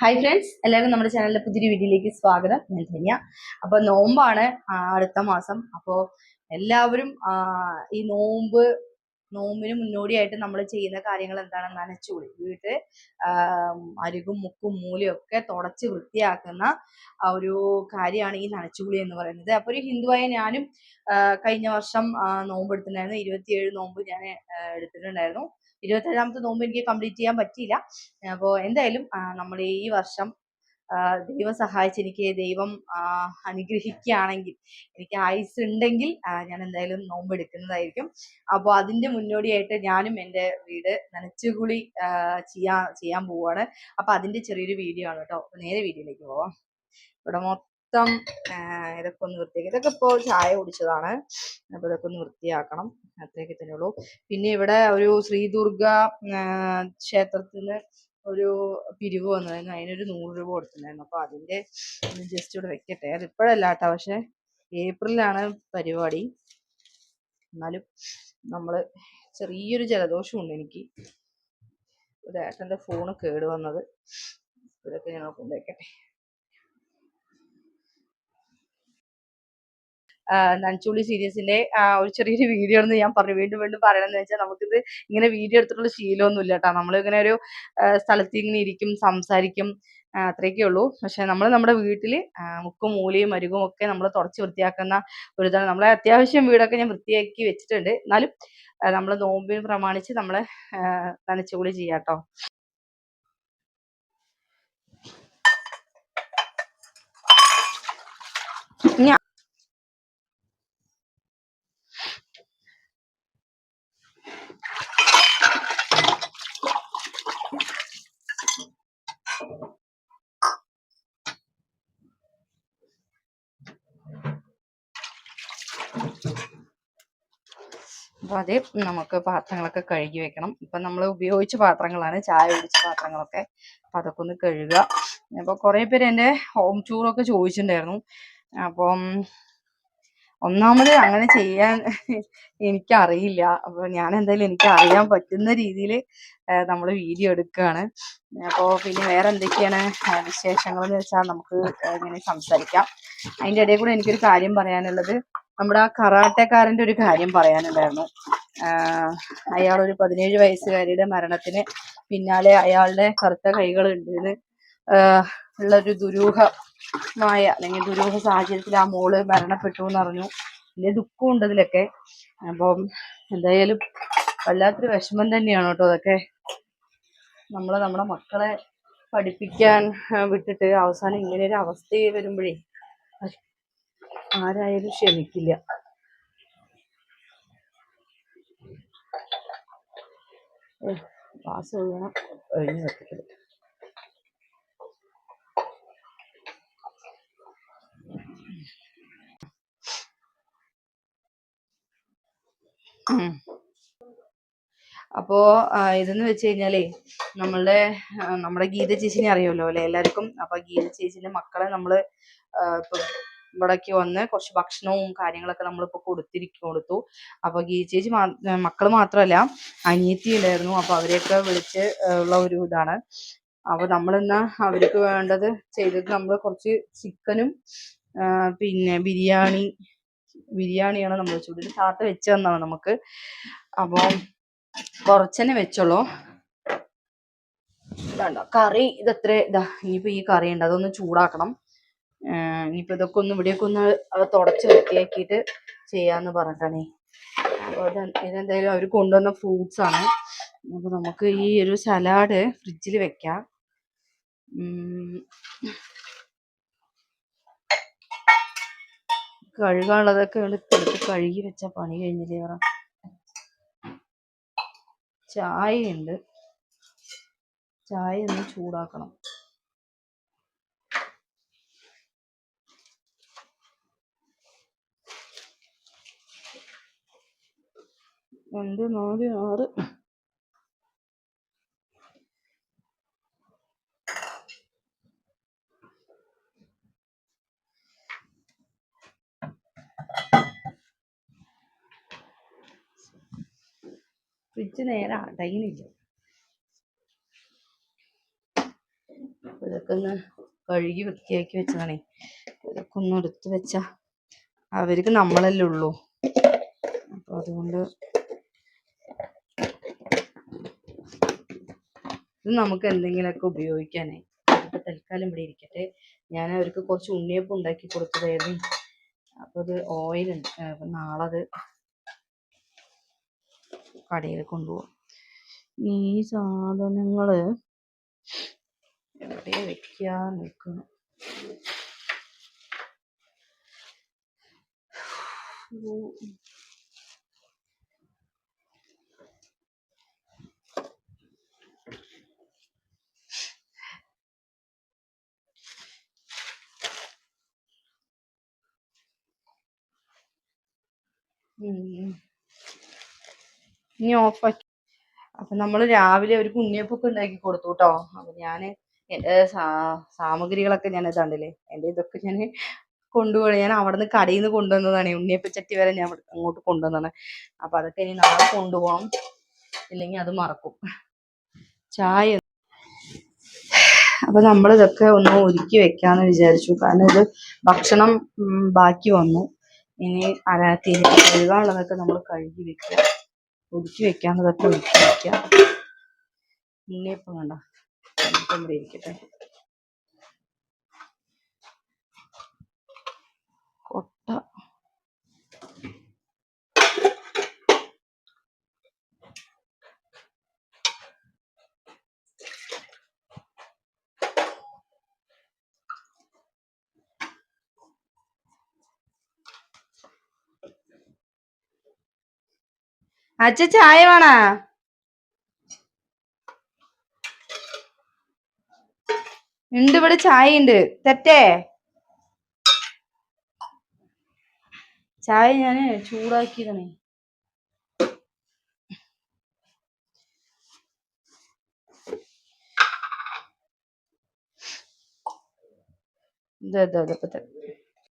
Hi friends എല്ലാവരും നമ്മുടെ ചാനലിലെ പുതിയൊരു വീഡിയോയിലേക്ക് സ്വാഗതം. ഞാൻ ധന്യ. അപ്പോൾ നോമ്പാണ് അടുത്ത മാസം. അപ്പോൾ എല്ലാവരും ഈ നോമ്പ് നോമ്പിന് മുന്നോടിയായിട്ട് നമ്മൾ ചെയ്യുന്ന കാര്യങ്ങൾ എന്താണ് നനച്ചുകൂടി വീട്ട് അരുകും മുക്കും മൂലയും ഒക്കെ തുടച്ച് വൃത്തിയാക്കുന്ന ഒരു കാര്യമാണ് ഈ നനച്ചുകുളി എന്ന് പറയുന്നത്. അപ്പോൾ ഒരു ഹിന്ദുവായ ഞാനും കഴിഞ്ഞ വർഷം നോമ്പ് എടുത്തിട്ടുണ്ടായിരുന്നു. ഇരുപത്തിയേഴ് നോമ്പ് ഞാൻ എടുത്തിട്ടുണ്ടായിരുന്നു. ഇരുപത്തേഴാമത്തെ നോമ്പ് എനിക്ക് കംപ്ലീറ്റ് ചെയ്യാൻ പറ്റിയില്ല. അപ്പോൾ എന്തായാലും നമ്മൾ ഈ വർഷം ദൈവം സഹായിച്ച് എനിക്ക് ദൈവം അനുഗ്രഹിക്കുകയാണെങ്കിൽ എനിക്ക് ആയുസ് ഉണ്ടെങ്കിൽ ഞാൻ എന്തായാലും നോമ്പ് എടുക്കുന്നതായിരിക്കും. അപ്പോൾ അതിന്റെ മുന്നോടിയായിട്ട് ഞാനും എന്റെ വീട് നനച്ചുകുളി ചെയ്യാൻ ചെയ്യാൻ പോവുകയാണ്. അപ്പോൾ അതിന്റെ ചെറിയൊരു വീഡിയോ ആണ് കേട്ടോ. നേരെ വീഡിയോയിലേക്ക് പോവാം. ഇവിടെ മൊത്തം ആ, ഇതൊക്കെ ഒന്ന് വൃത്തിയാക്കി. ഇതൊക്കെ ഇപ്പോൾ ചായ കുടിച്ചതാണ്. അപ്പോൾ ഇതൊക്കെ ഒന്ന് വൃത്തിയാക്കണം. അത്രയൊക്കെ തന്നെ ഉള്ളൂ. പിന്നെ ഇവിടെ ഒരു ശ്രീദുർഗ ക്ഷേത്രത്തിന് ഒരു പിരിവ് വന്നായിരുന്നു അതിനൊരു നൂറ് രൂപ കൊടുത്തിട്ടുണ്ടായിരുന്നു. അപ്പോൾ അതിന്റെ ജസ്റ്റ് ഇവിടെ വെക്കട്ടെ. അത് ഇപ്പോഴല്ല കേട്ടോ പക്ഷെ ഏപ്രിലാണ് പരിപാടി. എന്നാലും നമ്മൾ ചെറിയൊരു ജലദോഷമുണ്ട് എനിക്ക്. ഒരു ഏട്ടന്റെ ഫോണ് കേടുവന്നത് ഇതൊക്കെ ഞങ്ങൾ കൊണ്ടുവയ്ക്കട്ടെ. നഞ്ചുള്ളി സീരീസിന്റെ ഒരു ചെറിയൊരു വീഡിയോ എന്ന് ഞാൻ പറഞ്ഞു. വീണ്ടും വീണ്ടും പറയണമെന്ന് വെച്ചാൽ നമുക്കിത് ഇങ്ങനെ വീഡിയോ എടുത്തിട്ടുള്ള ശീലമൊന്നും ഇല്ല കേട്ടോ നമ്മളിങ്ങനെ ഒരു സ്ഥലത്ത് ഇങ്ങനെ ഇരിക്കും സംസാരിക്കും അത്രയൊക്കെ ഉള്ളൂ. പക്ഷെ നമ്മൾ നമ്മുടെ വീട്ടിൽ മുക്കും മൂലയും അരുകും ഒക്കെ നമ്മൾ തുടച്ച് വൃത്തിയാക്കുന്ന ഒരു ഇതാണ്. നമ്മളെ അത്യാവശ്യം വീടൊക്കെ ഞാൻ വൃത്തിയാക്കി വെച്ചിട്ടുണ്ട്. എന്നാലും നമ്മൾ നോമ്പിന് പ്രമാണിച്ച് നമ്മൾ നനച്ചുകൂടി ചെയ്യാം കേട്ടോ അപ്പോൾ അതേ നമുക്ക് പാത്രങ്ങളൊക്കെ കഴുകി വെക്കണം. ഇപ്പം നമ്മൾ ഉപയോഗിച്ച പാത്രങ്ങളാണ്. ചായ ഒഴിച്ച പാത്രങ്ങളൊക്കെ. അപ്പം അതൊക്കെ ഒന്ന് കഴുകുക. അപ്പോൾ കുറേ പേര് എന്റെ ഹോം ടൂറൊക്കെ ചോദിച്ചിട്ടുണ്ടായിരുന്നു. അപ്പം ഒന്നാമത് അങ്ങനെ ചെയ്യാൻ എനിക്കറിയില്ല. അപ്പോൾ ഞാൻ എന്തായാലും എനിക്ക് അറിയാൻ പറ്റുന്ന രീതിയിൽ നമ്മൾ വീഡിയോ എടുക്കുകയാണ്. അപ്പോൾ പിന്നെ വേറെ എന്തൊക്കെയാണ് വിശേഷങ്ങളെന്ന് വെച്ചാൽ നമുക്ക് ഇങ്ങനെ സംസാരിക്കാം. അതിന്റെ ഇടയിൽ കൂടെ എനിക്കൊരു കാര്യം പറയാനുള്ളത്. നമ്മുടെ ആ കറാട്ടക്കാരന്റെ ഒരു കാര്യം പറയാനുണ്ടായിരുന്നു. അയാൾ ഒരു പതിനേഴ് വയസ്സുകാരിയുടെ മരണത്തിന് പിന്നാലെ അയാളുടെ കറുത്ത കൈകൾ ഉണ്ടെന്ന് ഉള്ളൊരു ദുരൂഹമായ അല്ലെങ്കിൽ ദുരൂഹ സാഹചര്യത്തിൽ ആ മോൾ മരണപ്പെട്ടു എന്ന് പറഞ്ഞു വലിയ ദുഃഖമുണ്ട് ഇതിലൊക്കെ അപ്പം എന്തായാലും വല്ലാത്തൊരു വിഷമം തന്നെയാണ് കേട്ടോ അതൊക്കെ. നമ്മൾ നമ്മുടെ മക്കളെ പഠിപ്പിക്കാൻ വിട്ടിട്ട് അവസാനം ഇങ്ങനെ ഒരു അവസ്ഥ വരുമ്പോഴേ ആരായാലും ക്ഷമിക്കില്ല. ക്ലാസ് ഒഴുകണം ഒഴിഞ്ഞു അപ്പോ ഇതെന്ന് വെച്ച് കഴിഞ്ഞാലേ നമ്മളുടെ നമ്മുടെ ഗീത ചേച്ചിനെ അറിയുമല്ലോ അല്ലെ എല്ലാവർക്കും? അപ്പൊ ഗീത ചേച്ചിന്റെ മക്കളെ നമ്മൾ ഇപ്പൊ ഇവിടേക്ക് വന്ന് കുറച്ച് ഭക്ഷണവും കാര്യങ്ങളൊക്കെ നമ്മളിപ്പോ കൊടുത്തിരിക്കും കൊടുത്തു. അപ്പൊ ഗീത ചേച്ചി മാ മക്കൾ മാത്രമല്ല അനിയത്തി ഉണ്ടായിരുന്നു അപ്പൊ അവരെയൊക്കെ വിളിച്ച് ഉള്ള ഒരു ഇതാണ്. അപ്പൊ നമ്മളിന്ന് അവർക്ക് വേണ്ടത് ചെയ്തത് നമ്മൾ കുറച്ച് ചിക്കനും പിന്നെ ബിരിയാണി ബിരിയാണിയാണ് നമ്മൾ ഇത് താത്ത വെച്ച് തന്നാണ് നമുക്ക്. അപ്പോൾ കുറച്ചന്നെ വെച്ചോളൂ. കറി ഇതത്ര ഇതാ ഇനിയിപ്പോൾ ഈ കറി ഉണ്ട്. അതൊന്ന് ചൂടാക്കണം. ഏർ ഇനിയിപ്പോ ഇതൊക്കെ ഒന്ന് ഇവിടെയൊക്കെ ഒന്ന് തുടച്ച് വൃത്തിയാക്കിയിട്ട് ചെയ്യാന്ന് പറഞ്ഞിട്ടാണേ. അപ്പോൾ ഇത് ഇതെന്തായാലും അവർ കൊണ്ടുവന്ന ഫ്രൂട്ട്സ് ആണ്. അപ്പോൾ നമുക്ക് ഈ ഒരു സലാഡ് ഫ്രിഡ്ജിൽ വെക്കാം. കഴുകാനുള്ളതൊക്കെ എടുത്ത് കഴുകി വെച്ച പണി കഴിഞ്ഞില്ലേ പറ. ഉണ്ട് ചായ ഒന്ന് ചൂടാക്കണം. രണ്ട് നാല് ആറ്. ഫ്രിഡ്ജ് നേരെ അപ്പൊ ഇതൊക്കെ ഒന്ന് കഴുകി വൃത്തിയാക്കി വെച്ചതാണേ. ഇതൊക്കെ ഒന്ന് എടുത്ത് വെച്ചാൽ അവർക്ക് നമ്മളല്ലേ ഉള്ളൂ. അപ്പോൾ അതുകൊണ്ട് ഇത് നമുക്ക് എന്തെങ്കിലുമൊക്കെ ഉപയോഗിക്കാനേ. ഇതിപ്പോ തൽക്കാലം ഇവിടെ ഇരിക്കട്ടെ. ഞാൻ അവർക്ക് കുറച്ച് ഉണ്ണിയപ്പം ഉണ്ടാക്കി കൊടുത്തതായിരുന്നു. അപ്പോൾ അത് ഓയിലുണ്ട് അപ്പം നാളെ അത് കടയിൽ കൊണ്ടുപോകും ഈ സാധനങ്ങൾ എവിടെ വെക്കാൻ നിൽക്കുന്നു ഇനി ഓഫാക്കി അപ്പൊ നമ്മൾ രാവിലെ ഒരു കുഞ്ഞിയപ്പൊക്കെ ഉണ്ടാക്കി കൊടുത്തു കേട്ടോ അപ്പൊ ഞാൻ എന്റെ സാ സാമഗ്രികളൊക്കെ ഞാൻ ഇതാണ്ടല്ലേ എന്റെ ഇതൊക്കെ ഞാൻ കൊണ്ടുപോയി ഞാൻ അവിടെ നിന്ന് കടയിൽ നിന്ന് കൊണ്ടുവന്നതാണ്. ഉണ്ണിയപ്പച്ചട്ടി വരെ ഞാൻ അങ്ങോട്ട് കൊണ്ടുവന്നതാണ്. അപ്പൊ അതൊക്കെ ഇനി നാളെ കൊണ്ടുപോകണം ഇല്ലെങ്കിൽ അത് മറക്കും. ചായ. അപ്പൊ നമ്മൾ ഇതൊക്കെ ഒന്ന് ഒരുക്കി വെക്കാന്ന് വിചാരിച്ചു. കാരണം ഇത് ഭക്ഷണം ബാക്കി വന്നു. ഇനി അര തിരി കഴുകാനുള്ളതൊക്കെ നമ്മൾ കഴുകി വെക്കുക. ഒതുക്കി വെക്കാവുന്നതൊക്കെ ഒതുക്കി വെക്കുക ഉണ്ണിയപ്പം വേണ്ട. ഇരിക്കട്ടെ. കൊട്ട. അച്ഛ ചായ വേണോ? ഉണ്ട് ഇവിടെ ചായ ഉണ്ട് തെറ്റേ? ചായ ഞാൻ ചൂടാക്കിയതാണ്. ഇതാ ഇതാ ഇതാ.